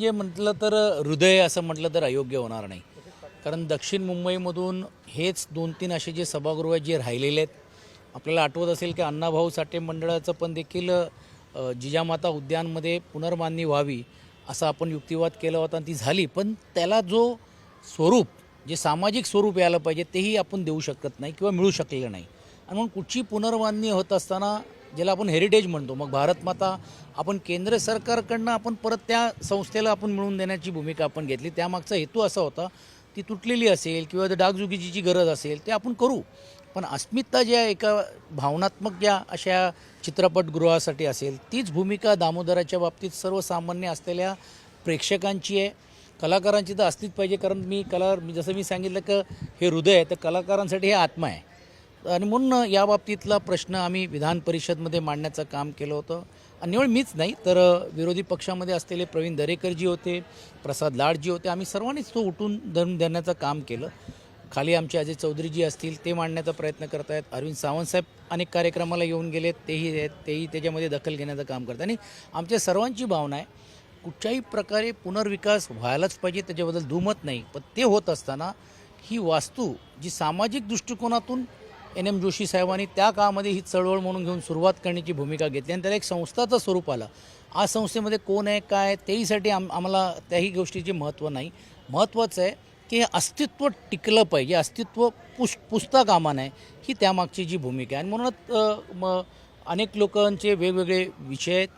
म्हणजे म्हटलं तर हृदय असं म्हटलं तर अयोग्य होणार नाही. कारण दक्षिण मुंबईमधून हेच दोन तीन असे जे सभागृह आहेत जे राहिलेले आहेत आपल्याला आठवत असेल की अण्णाभाऊ साठे मंडळाचं पण देखील जिजामाता उद्यानमध्ये पुनर्मांदणी व्हावी असा आपण युक्तिवाद केला होता आणि ती झाली. पण त्याला जो स्वरूप जे सामाजिक स्वरूप यायला पाहिजे तेही आपण देऊ शकत नाही किंवा मिळू शकलेलं नाही. आणि म्हणून कुठची पुनर्बांधणी होत असताना ज्याला आपण हेरिटेज म्हणतो. मग भारतमाता आपण केंद्र सरकारकडनं आपण परत त्या संस्थेला आपण मिळवून देण्याची भूमिका आपण घेतली. त्यामागचा हेतू असा होता ती तुटलेली असेल किंवा डागजुगीची जी गरज असेल ते आपण करू. पण अस्मिता ज्या एका भावनात्मक ज्या अशा चित्रपटगृहासाठी असेल तीच भूमिका दामोदराच्या बाबतीत सर्वसामान्य असलेल्या प्रेक्षकांची आहे. कलाकारांची तर असलीच पाहिजे. कारण मी कला मी जसं मी सांगितलं की हे हृदय आहे तर कलाकारांसाठी हे आत्मा आहे. आणि म्हणून या बाबतीतला प्रश्न आम्ही विधान परिषदमध्ये मांडण्याचं काम केलं होतं. आणि निवड मीच नाही तर विरोधी पक्षामध्ये असलेले प्रवीण दरेकरजी होते प्रसाद लाडजी होते आम्ही सर्वांनीच तो उठून धरून देण्याचं काम केलं. खाली आमचे अजय चौधरीजी असतील ते मांडण्याचा प्रयत्न करत आहेत अरविंद सावंतसाहेब अनेक कार्यक्रमाला येऊन गेले तेही आहेत तेही त्याच्यामध्ये दखल घेण्याचं काम करतात. आणि आमच्या सर्वांची भावना आहे कुठच्याही प्रकारे पुनर्विकास व्हायलाच पाहिजे त्याच्याबद्दल दुमत नाही. पण ते होत असताना ही वास्तू जी सामाजिक दृष्टिकोनातून एन एम जोशी साहेबांनी त्या काळामध्ये ही चळवळ म्हणून घेऊन सुरुवात करण्याची भूमिका घेतली आणि त्याला एक संस्थाचं स्वरूप आलं. आज संस्थेमध्ये कोण आहे काय तेहीसाठी आम आम्हाला त्याही गोष्टीचे महत्त्व नाही. महत्त्वाचं आहे की हे अस्तित्व टिकलं पाहिजे. अस्तित्व पुस पुसता कामा नये ही त्यामागची जी भूमिका आहे. आणि म्हणूनच म अनेक लोकांचे वेगवेगळे विषय आहेत.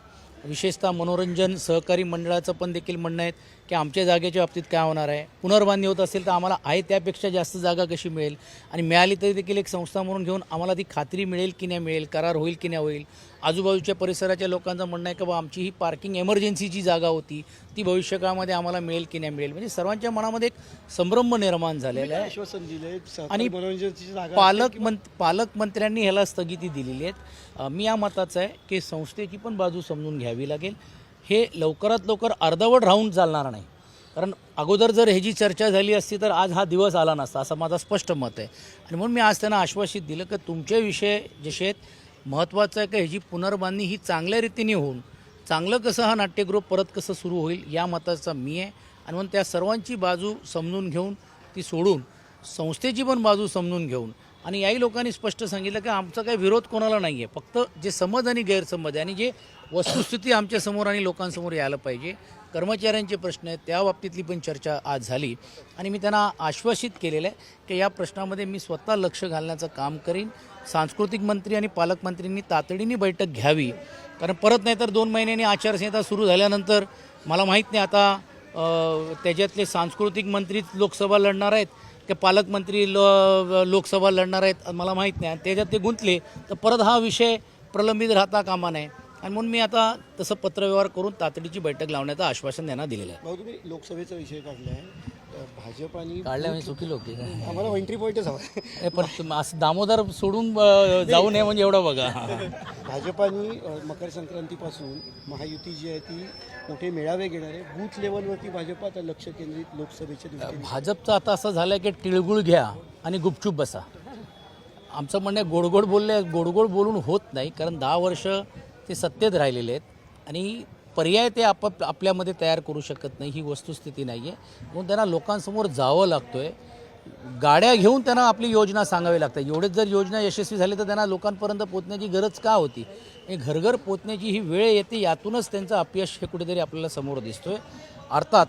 विशेषतः मनोरंजन सहकारी मंडळाचं पण देखील म्हणणं आहे की आमच्या जागेच्या बाबतीत काय होणार आहे? पुनर्बांधणी होत असेल तर आम्हाला आहे त्यापेक्षा जास्त जागा कशी मिळेल? आणि मिळाली तरी देखील एक संस्था म्हणून घेऊन आम्हाला ती खात्री मिळेल की नाही मिळेल करार होईल की नाही होईल? आजूबाजूच्या परिसराच्या लोकांचं म्हणणं आहे की बा आमची ही पार्किंग एमर्जन्सीची जागा होती. ती भविष्यकाळामध्ये आम्हाला मिळेल की नाही मिळेल? म्हणजे सर्वांच्या मनामध्ये एक संभ्रम निर्माण झालेला आहे. आश्वासन दिले आणि पालक मंत पालकमंत्र्यांनी ह्याला स्थगिती दिलेली आहेत. मी या मताचं आहे की संस्थेची पण बाजू समजून घ्यावी लागेल. हे लवकरात लवकर अर्धवट राहून चालणार नाही. कारण अगोदर जर ह्याची चर्चा झाली असती तर आज हा दिवस आला नसता असं माझं स्पष्ट मत आहे. आणि म्हणून मी आज त्यांना आश्वासित दिलं की तुमचे विषय जसे आहेत महत्त्वाचं आहे की ह्याची पुनर्बांधणी ही चांगल्या रीतीने होऊन चांगलं कसं हा नाट्यगृह परत कसं सुरू होईल या मताचा मी आहे. आणि म्हणून त्या सर्वांची बाजू समजून घेऊन ती सोडून संस्थेची पण बाजू समजून घेऊन. आणि याही लोकांनी स्पष्ट सांगितलं की आमचा काही विरोध कोणाला नाही आहे फक्त जे समज आणि गैरसमज आहे आणि जे वस्तुस्थिती आमच्यासमोर आणि लोकांसमोर यायला पाहिजे कर्मचाऱ्यांचे प्रश्न आहेत त्या बाबतीतली पण चर्चा आज झाली. आणि मी त्यांना आश्वासित केलेलं आहे की या प्रश्नामध्ये मी स्वतः लक्ष घालण्याचं काम करीन. सांस्कृतिक मंत्री आणि पालकमंत्र्यांनी तातडीने बैठक घ्यावी. कारण परत नाही तर दोन महिन्यांनी आचारसंहिता सुरू झाल्यानंतर मला माहीत नाही आता त्याच्यातले सांस्कृतिक मंत्रीच लोकसभा लढणार आहेत की पालकमंत्री लो लोकसभा लढणार आहेत मला माहीत नाही. आणि त्याच्यात ते गुंतले तर परत हा विषय प्रलंबित राहता कामा नये. आणि म्हणून मी आता तसं पत्रव्यवहार करून तातडीची बैठक लावण्याचं आश्वासन त्यांना दिलेलं आहे. भाऊ तुम्ही लोकसभेचा विषय काढलाय. अ, भाजप आणि काढल्या म्हणजे चुकी लोक. आम्हाला एंट्री पॉईंटच हवा पण असं दामोदर सोडून जाऊ नये म्हणजे एवढं बघा. भाजप आणि अ, मकर संक्रांतीपासून महायुती जी आहे ती मोठे मेळावे घेणार आहे बूथ लेवलवरती भाजप आता लक्ष केंद्रित लोकसभेच्या भाजपचं आता असं झालं की टिळगुळ घ्या आणि गुपचूप बसा. आमचं म्हणणं आहे गोडगोड बोलले गोडगोड बोलून होत नाही कारण दहा वर्ष ते सत्तेत राहिलेले आहेत. आणि पर्याय ते आप आपल्यामध्ये तयार करू शकत नाही ही वस्तुस्थिती नाही आहे म्हणून त्यांना लोकांसमोर जावं लागतो आहे गाड्या घेऊन त्यांना आपली योजना सांगावी लागते एवढेच जर योजना यशस्वी झाली तर त्यांना लोकांपर्यंत पोचण्याची गरज का होती? हे घरघर पोचण्याची ही वेळ येते यातूनच त्यांचं अपयश हे कुठेतरी आपल्याला समोर दिसतो आहे अर्थात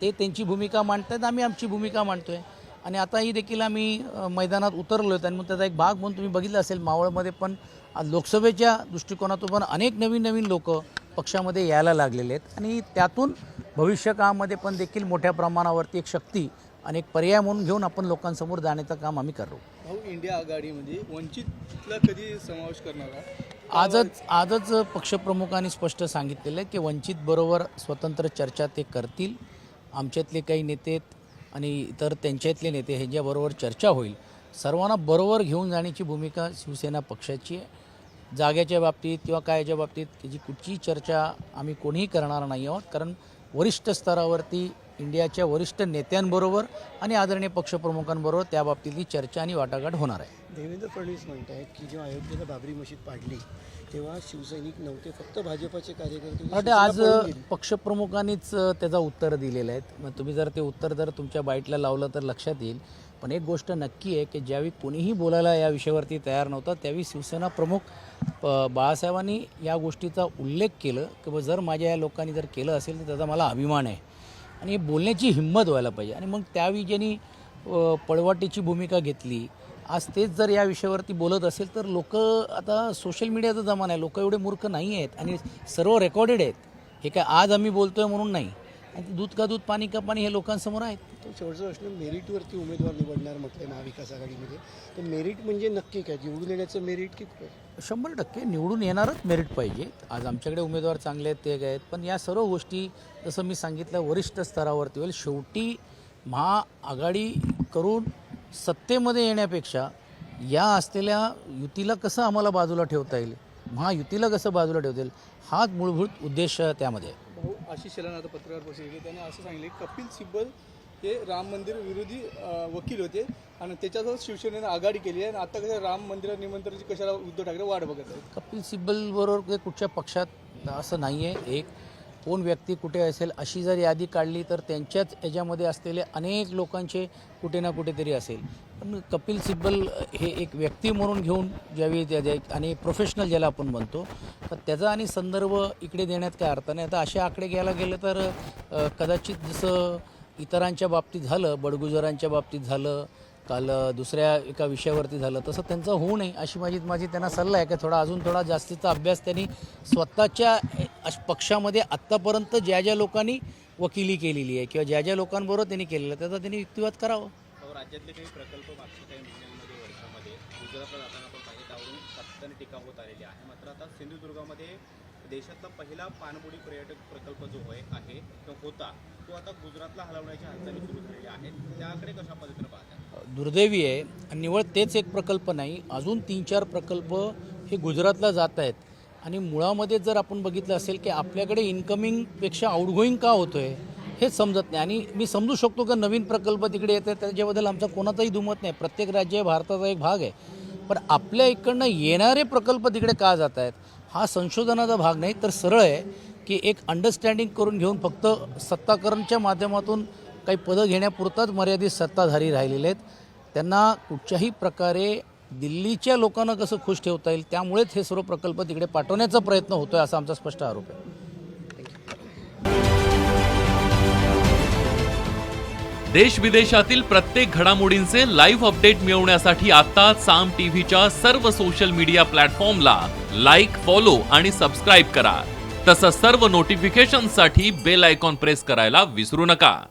ते त्यांची भूमिका मांडतात आम्ही आमची भूमिका मांडतो आहे आणि आताही देखील आम्ही मैदानात उतरलो आहेत आणि मग त्याचा एक भाग म्हणून तुम्ही बघितलं असेल मावळमध्ये पण लोकसभेच्या दृष्टिकोनातून पण अनेक नवीन नवीन लोक पक्षामध्ये यायला लागलेले आहेत. आणि त्यातून भविष्य काळामध्ये पण देखील मोठ्या प्रमाणावरती एक शक्ती आणि एक पर्याय म्हणून घेऊन आपण लोकांसमोर जाण्याचं काम आम्ही करतो. भाऊ इंडिया आघाडीमध्ये वंचितला कधी समावेश करणार आहे? आजच आजच पक्षप्रमुखांनी स्पष्ट सांगितलेलं आहे की वंचित बरोबर स्वतंत्र चर्चा ते करतील. आमच्यातले काही नेते आणि इतर त्यांच्यातले नेते ह्यांच्याबरोबर चर्चा होईल. सर्वांना बरोबर घेऊन जाण्याची भूमिका शिवसेना पक्षाची आहे. जाग्याच्या बाबतीत किंवा कायच्या बाबतीत की जी कुठची चर्चा आम्ही कोणीही करणार नाही आहोत. कारण वरिष्ठ स्तरावरती इंडियाच्या वरिष्ठ नेत्यांबरोबर आणि आदरणीय पक्षप्रमुखांबरोबर त्या बाबतीतली चर्चा आणि वाटाघाट होणार आहे. देवेंद्र फडणवीस म्हणत आहेत की जेव्हा अयोध्येला बाबरी मशीद पाडली तेव्हा शिवसैनिक नव्हते फक्त भाजपाचे कार्यकर्ते आज. पक्षप्रमुखांनीच त्याचं उत्तर दिलेलं आहे. मग तुम्ही जर ते उत्तर जर तुमच्या बाईटला लावलं तर लक्षात येईल. पण एक गोष्ट नक्की आहे की ज्यावेळी कोणीही बोलायला या विषयावरती तयार नव्हता त्यावेळी शिवसेना प्रमुख बाळासाहेबांनी या गोष्टीचा उल्लेख केलं. की बा जर माझ्या या लोकांनी जर केलं असेल तर त्याचा मला अभिमान आहे. आणि बोलण्याची हिंमत व्हायला पाहिजे. आणि मग त्यावेळी ज्यांनी पळवाटीची भूमिका घेतली आज तेच जर या विषयावरती बोलत असेल तर लोक आता सोशल मीडियाचा जमाना आहे. लोक एवढे मूर्ख नाही आहेत आणि सर्व रेकॉर्डेड आहेत. हे काय आज आम्ही बोलतोय म्हणून नाही. आणि दूध का दूध पाणी का पाणी हे लोकांसमोर आहेत. तो शेवटचा प्रश्न मेरिटवरती उमेदवार निवडणार म्हटलं महाविकास आघाडीमध्ये. तर मेरिट म्हणजे नक्की काय? निवडून येण्याचं मेरिट की शंभर टक्के निवडून येणारच मेरिट पाहिजे. आज आमच्याकडे उमेदवार चांगले आहेत ते काय आहेत. पण या सर्व गोष्टी जसं मी सांगितलं वरिष्ठ स्तरावरती होईल. शेवटी महाआघाडी करून सत्तेमध्ये येण्यापेक्षा या असलेल्या युतीला कसं आम्हाला बाजूला ठेवता येईल? महायुतीला कसं बाजूला ठेवता येईल? हाच मूलभूत उद्देश त्यामध्ये आहे. आशिष शेलार आता पत्रकार परिषद घेतली त्याने असं सांगितले की कपिल सिब्बल हे राम मंदिर विरोधी वकील होते आणि त्याच्यासोबत शिवसेनेनं आघाडी केली आहे आणि आता कसं राम मंदिरा निमंत्रणाची कशाला उद्धव ठाकरे वाट बघत आहेत? कपिल सिब्बल बरोबर ते कुठच्या पक्षात असं नाही आहे एक कोण व्यक्ती कुठे असेल अशी जर यादी काढली तर त्यांच्याच याच्यामध्ये असलेले अनेक लोकांचे कुठे ना कुठेतरी असेल. पण कपिल सिब्बल हे एक व्यक्ती म्हणून घेऊन ज्यावेळी त्या आणि प्रोफेशनल ज्याला आपण म्हणतो तर त्याचा आणि संदर्भ इकडे देण्यात काय अर्थ नाही. आता असे आकडे घ्यायला गेलं तर कदाचित जसं इतरांच्या बाबतीत झालं बडगुजरांच्या बाबतीत झालं काल दुसऱ्या एका विषयावरती झालं. तसं त्यांचं होऊ नये अशी माझी माझी त्यांना सल्ला आहे की थोडा अजून थोडा जास्तीचा अभ्यास त्यांनी स्वतःच्या अश- पक्षामध्ये आत्तापर्यंत ज्या ज्या लोकांनी वकिली केलेली आहे किंवा ज्या ज्या लोकांबरोबर त्यांनी केलेलं आहे त्याचा त्यांनी युक्तिवाद करावं. राज्यातले काही प्रकल्प मागच्या काही महिन्यांमध्ये वर्षामध्ये गुजरातला जाताना आपण पाहिजे त्यावरून सातत्याने टीका होत आलेली आहे. मात्र आता सिंधुदुर्गामध्ये देशातला पहिला पाणबुडी पर्यटक प्रकल्प जो होय आहे तो होता. तो आता गुजरातला हलवण्याच्या हालचाली सुरू झालेल्या आहेत. त्याकडे कशा पद्धतीनं पाहतात दुर्दैवी आहे. आणि निवळ तेच एक प्रकल्प नाही अजून तीन चार प्रकल्प हे गुजरातला जात आहेत. आणि मुळामध्ये जर आपण बघितलं असेल की आपल्याकडे इन्कमिंगपेक्षा आउटगोईंग का होतो आहे हे समजत नाही. आणि मी समजू शकतो का नवीन प्रकल्प तिकडे येत आहेत त्याच्याबद्दल आमचा कोणाचाही दुमत नाही. प्रत्येक राज्य हे भारताचा एक भाग आहे. पण आपल्या इकडनं येणारे प्रकल्प तिकडे का जात आहेत हा संशोधनाचा भाग नाही. तर सरळ आहे की एक अंडरस्टँडिंग करून घेऊन फक्त सत्ताकरणच्या माध्यमातून काही पदं घेण्यापुरताच मर्यादित सत्ताधारी राहिलेले आहेत. त्यांना कुठच्याही प्रकारे दिल्लीच्या लोकांना कसं खुश ठेवता येईल त्यामुळेच हे सर्व प्रकल्प तिकडे पाठवण्याचा प्रयत्न होतोय असा आमचा स्पष्ट आरोप आहे. देश विदेशातील प्रत्येक घडामोडींचे लाईव्ह अपडेट मिळवण्यासाठी आता साम टीव्हीच्या सर्व सोशल मीडिया प्लॅटफॉर्मला लाईक फॉलो आणि सबस्क्राईब करा. तसंच सर्व नोटिफिकेशनसाठी बेल आयकॉन प्रेस करायला विसरू नका.